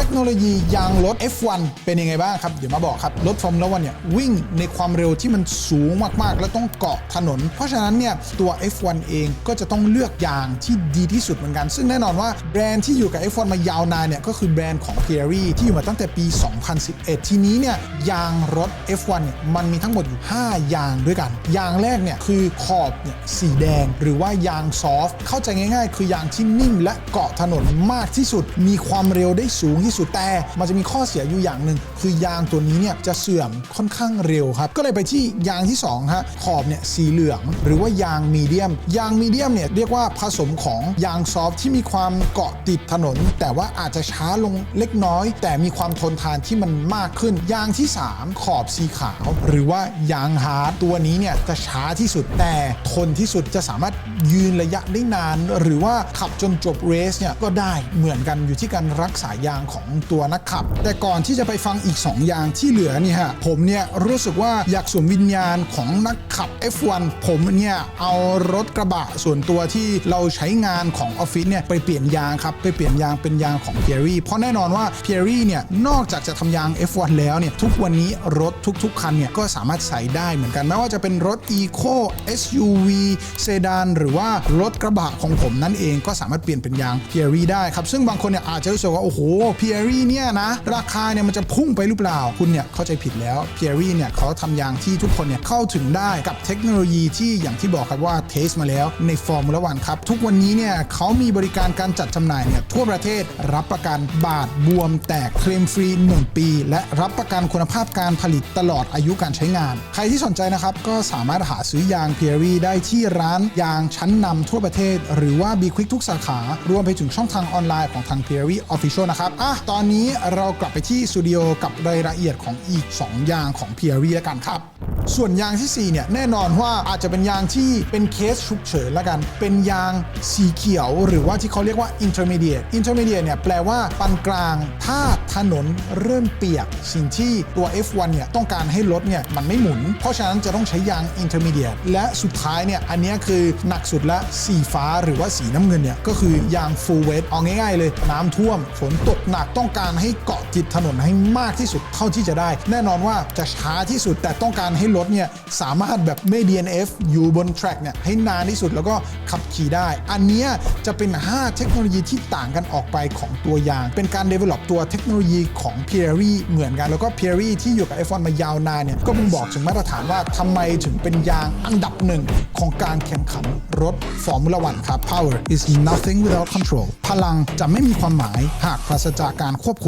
เทคโนโลยียางรถ F1 เป็นยังไงบ้างครับ เดี๋ยวมาบอกครับ รถฟอร์มูล่าวันเนี่ยวิ่งในความเร็วที่มันสูงมากๆ และต้องเกาะถนน เพราะฉะนั้นเนี่ยตัว F1 เองก็จะต้องเลือกยางที่ดีที่สุดเหมือนกัน ซึ่งแน่นอนว่าแบรนด์ที่อยู่กับ F1 มายาวนานเนี่ยก็คือแบรนด์ของ Pirelli ที่อยู่มาตั้งแต่ปี 2011 ทีนี้เนี่ยยางรถ F1 เนี่ยมันมีทั้งหมดอยู่ 5 ยางด้วยกัน ยางแรกเนี่ยคือขอบเนี่ยสีแดง หรือว่ายางซอฟต์เข้าใจง่าย ๆ คือยางที่นิ่มและเกาะถนนมากที่สุด มีความเร็วได้สูงที่สุดแต่มันจะมีข้อเสียอยู่อย่างหนึ่งคือยางตัวนี้เนี่ยจะเสื่อมค่อนข้างเร็วครับก็เลยไปที่ยางที่2ฮะขอบเนี่ยสีเหลือง หรือว่ายางมีเดียม ยางมีเดียมเนี่ยเรียกว่าผสมของยางซอฟต์ที่มีความเกาะติดถนน แต่ว่าอาจจะช้าลงเล็กน้อย แต่มีความทนทานที่มันมากขึ้น ยางที่ 3 ขอบสีขาว หรือว่ายางฮาร์ดตัวนี้เนี่ยจะช้าที่สุดแต่ทนที่สุดจะสามารถยืนระยะได้นาน หรือว่าขับจนจบเรสเนี่ยก็ได้เหมือนกันอยู่ที่การรักษายางของตัวนักขับ แต่ก่อนที่จะไปฟังอีก 2 อย่างที่เหลือนี่ฮะผมเนี่ยรู้สึกว่าอยากสวมวิญญาณของนักขับ F1 ผมเนี่ยเอารถกระบะส่วนตัวที่เราใช้งานของออฟฟิศเนี่ยไปเปลี่ยนยางครับไปเปลี่ยนยางเป็นยางของ p i e r r y เพราะแน่นอนว่า p i e r r y เนี่ยนอกจากจะทำยาง F1 แล้วเนี่ยทุกวันนี้รถทุกๆคันเนี่ยก็สามารถใส่ได้เหมือนกันไม่ว่าจะเป็นรถ Eco SUV เซดานหรือว่ารถกระบะของผมนั่นเองก็สามารถเปลี่ยนเป็นยาง p i e r r y ได้ครับ ซึ่งบางคนเนี่ยอาจจะรู้สึกว่า โอ้โห p i e r r y เนี่ยนะราคาเนี่ยมันจะพุ่งไปหรือเปล่า คุณเนี่ยเข้าใจผิดแล้ว p i e r r y เนี่ยเขาทำยางที่ทุกคนเนี่ยเข้าถึงได้กับเทคโนโลยีที่อย่างที่บอกครับว่าเทสมาแล้วในฟอร์มูล่าวันครับ ทุกวันนี้เนี่ยเขามีบริการการจัดจำหน่ายเนี่ยทั่วประเทศรับประกันบาดบวมแตกเคลมฟรี 1 ปี และรับประกันคุณภาพการผลิตตลอดอายุการใช้งาน ใครที่สนใจนะครับก็สามารถหาซื้อยาง p i e r r y ได้ที่ร้านยางชั้นนำทั่วประเทศ หรือว่า B Quick ทุกสาขารวมไปถึงช่องทางออนไลน์ของทาง p i e r r y Official นะครับอ่ะ ตอนนี้เรากลับไปที่สตูดิโอกับรายละเอียดของอีก2ยางของ p i e r r y แล้วกันครับ ส่วนยางทีสี่ 4 เนี่ย แน่นอนว่าอาจจะเป็นยางที่เป็นเคสฉุกเฉินละกัน เป็นยางสีเขียว หรือว่าที่เขาเรียกว่า intermediate intermediate เนี่ย แปลว่าปานกลาง ถ้าถนนเริ่มเปียก สิ่งที่ตัว F1 เนี่ย ต้องการให้รถเนี่ย มันไม่หมุน เพราะฉะนั้นจะต้องใช้ยาง intermediate และสุดท้ายเนี่ย อันนี้คือหนักสุดละสีฟ้าหรือว่าสีน้ำเงินเนี่ย ก็คือยาง full wet เอาง่ายๆเลย น้ำท่วมฝนตกหนักต้องการให้เกาะติดถนนให้มากที่สุดเท่าที่จะได้ แน่นอนว่าจะช้าที่สุดแต่ต้องการให้รถเนี่ยสามารถแบบไม่ DNF อยู่บนแทร็กเนี่ยให้นานที่สุดแล้วก็ขับขี่ได้ อันนี้จะเป็น 5 เทคโนโลยีที่ต่างกันออกไปของตัวยาง เป็นการ develop ตัวเทคโนโลยีของ p i e r r y เหมือนกัน แล้วก็ p i e r r y ที่อยู่กับ F1 มายาวนานเนี่ยก็บ่งบอกถึงมาตรฐานว่าทำไมถึงเป็นยางอันดับหนึ่งของการแข่งขันรถฟอร์มูล่าวันครับ Power is nothing without control พลังจะไม่มีความหมายหากปราศจากการควบคุม